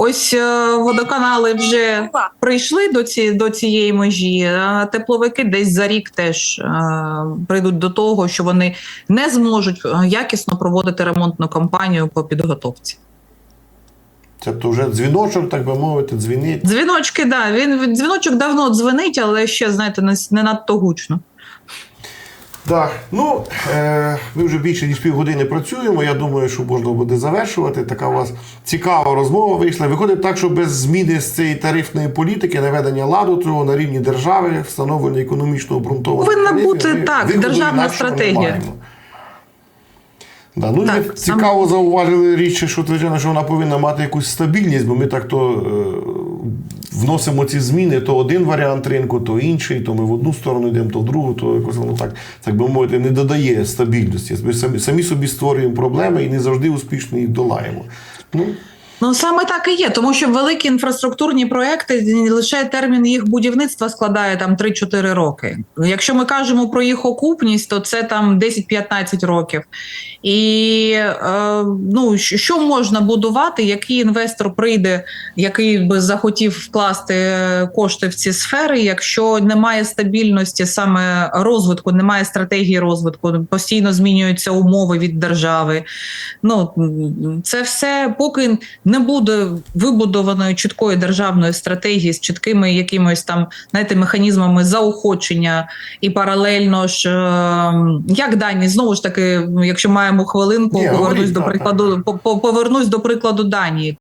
Ось е, водоканали вже прийшли до ці до цієї межі. а Тепловики десь за рік теж е, прийдуть до того, що вони не зможуть е, якісно проводити ремонтну кампанію по підготовці. Тобто вже дзвіночок, так би мовити, дзвінить. Дзвіночки, да, він дзвіночок давно дзвенить, але ще знаєте, не надто гучно. Так, ну е, ми вже більше ніж півгодини працюємо. Я думаю, що можна буде завершувати. Така у вас цікава розмова вийшла. Виходить так, що без зміни з цієї тарифної політики, наведення ладу цього на рівні держави, встановлення економічно обґрунтованих Повинна бути, ми так, державна стратегія. Да, ну Так, і цікаво зауважили річ, що звичайно, що вона повинна мати якусь стабільність, бо ми так то е, вносимо ці зміни, то один варіант ринку, то інший, то ми в одну сторону йдемо, то в другу, то якось воно так, так би мовити, не додає стабільності. Ми самі, самі собі створюємо проблеми і не завжди успішно їх долаємо. Ну, Ну саме так і є, тому що великі інфраструктурні проекти лише термін їх будівництва складає там 3-4 роки. Якщо ми кажемо про їх окупність, то це там 10-15 років. І е, ну що можна будувати, який інвестор прийде, який би захотів вкласти е, кошти в ці сфери, якщо немає стабільності саме розвитку, немає стратегії розвитку, постійно змінюються умови від держави. Ну це все поки не буде вибудованої чіткої державної стратегії з чіткими якимось там знаєте, механізмами заохочення і паралельно ж е, як дані знову ж таки, якщо маємо хвилинку, повернусь до прикладу, по- по- повернусь до прикладу Данії.